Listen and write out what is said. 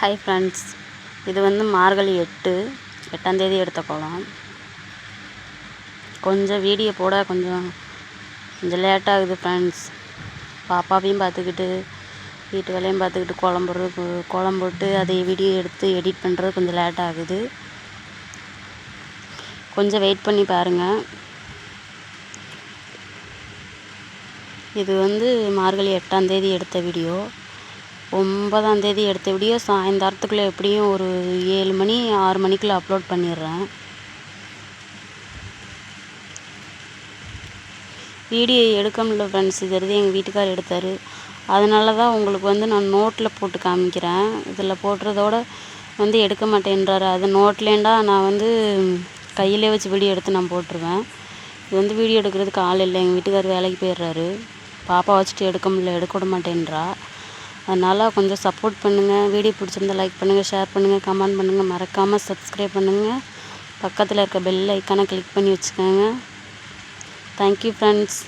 Hi friends இது வந்து மார்கழி எட்டு எட்டாந்தேதி எடுத்த கோலம் கொஞ்சம் வீடியோ போட கொஞ்சம் கொஞ்சம் லேட் ஆகுது ஃப்ரெண்ட்ஸ் பாப்பாவையும் பார்த்துக்கிட்டு வீட்டு வேலையும் பார்த்துக்கிட்டு கோலம் போடுறது கோலம் போட்டு அதை வீடியோ எடுத்து எடிட் பண்ணுறது கொஞ்சம் லேட் ஆகுது. கொஞ்சம் வெயிட் பண்ணி பாருங்கள் இது வந்து மார்கழி எட்டாந்தேதி எடுத்த வீடியோ ஒன்பதாம் தேதி எடுத்த வீடியோ சாயந்தரத்துக்குள்ளே எப்படியும் ஒரு ஏழு மணி ஆறு மணிக்குள்ளே அப்லோட் பண்ணிடுறேன். வீடியோ எடுக்க முடியல ஃப்ரெண்ட்ஸ் இது எதுவும் எங்கள் வீட்டுக்கார் எடுத்தார்? அதனால தான் உங்களுக்கு வந்து நான் நோட்டில் போட்டு காமிக்கிறேன். இதில் போடுறதோட வந்து எடுக்க மாட்டேன்றாரு. அது நோட்லேண்டா நான் வந்து கையிலே வச்சு வீடியோ எடுத்து நான் போட்டுருவேன். இது வந்து வீடியோ எடுக்கிறதுக்கு ஆள் இல்லை. எங்கள் வீட்டுக்கார் வேலைக்கு போயிடுறாரு. பாப்பா வச்சுட்டு எடுக்க முடியல எடுக்க விட மாட்டேன்றா. அதனால் கொஞ்சம் சப்போர்ட் பண்ணுங்கள் வீடியோ பிடிச்சிருந்தா லைக் பண்ணுங்கள் ஷேர் பண்ணுங்கள் கமெண்ட் பண்ணுங்கள் மறக்காமல் சப்ஸ்கிரைப் பண்ணுங்கள் பக்கத்தில் இருக்க பெல் ஐக்கானை கிளிக் பண்ணி வச்சுக்கோங்க. Thank you friends